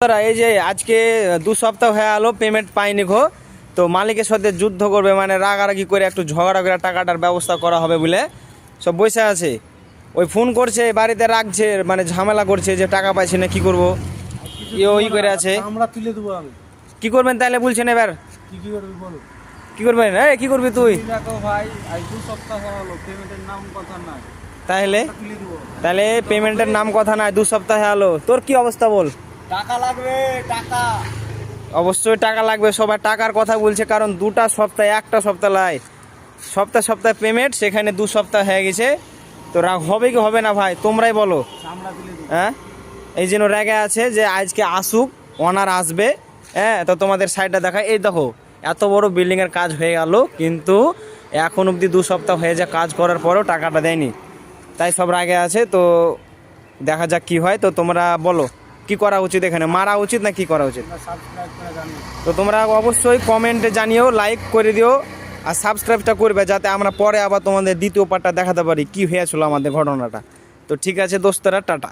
এই যে আজকে দু সপ্তাহ হয়ে গেলো পেমেন্ট পাইনি গো। তো মালিকের সাথে যুদ্ধ করবে মানে রাগারাগি করে একটু ঝগড়া করে টাকাটার ব্যবস্থা করা হবে বলে। সব বসে আছে। ওই ফোন করছে বাড়িতে রাখছে মানে ঝামেলা করছে যে টাকা পাইছে না কি করব? ইয়ে ওই করে আছে। আমরা তুলে দেবো আমি কি করবেন তাহলে বলছেন এবার? কি কি করবি বলো। কি করবেন? এই কি করবি তুই? দেখো ভাই আজ দু সপ্তাহ হলো পেমেন্টের নাম কথা নাই। তাহলে তাহলে পেমেন্টের নাম কথা নাই দু সপ্তাহ হলো তোর কি অবস্থা বল? টাকা লাগবে টাকা। অবশ্যই টাকা লাগবে সবাই টাকার কথা বলছে কারণ দুটা সপ্তাহ একটা সপ্তাহ লাই। সপ্তাহ সপ্তাহ পেমেন্ট সেখানে দু সপ্তাহ হয়ে গেছে। তো রাগ হবে কি হবে না ভাই? তোমরাই বলো। হ্যাঁ? এই জন্য রেগে আছে যে আজকে আসুক ওনার আসবে। হ্যাঁ তো তোমাদের সাইডটা দেখা। এই দেখো এত বড় বিল্ডিংয়ের কাজ হয়ে গেল কিন্তু এখন অবধি দু সপ্তাহ হয়ে যায় কাজ করার পরেও টাকাটা দেয়নি। তাই সব রাগে আছে তো দেখা যাক কি হয়। তো তোমরা বলো। কি করা উচিত এখানে? মারা উচিত না কি করা উচিত? তো তোমরা অবশ্যই কমেন্টে জানিও লাইক করে দিও, আর সাবস্ক্রাইবটা করবে যাতে আমরা পরে আবার তোমাদের দ্বিতীয় পার্টটা দেখাতে পারি কি হয়েছিল আমাদের ঘটনাটা। তো ঠিক আছে দোস্তরা, টাটা।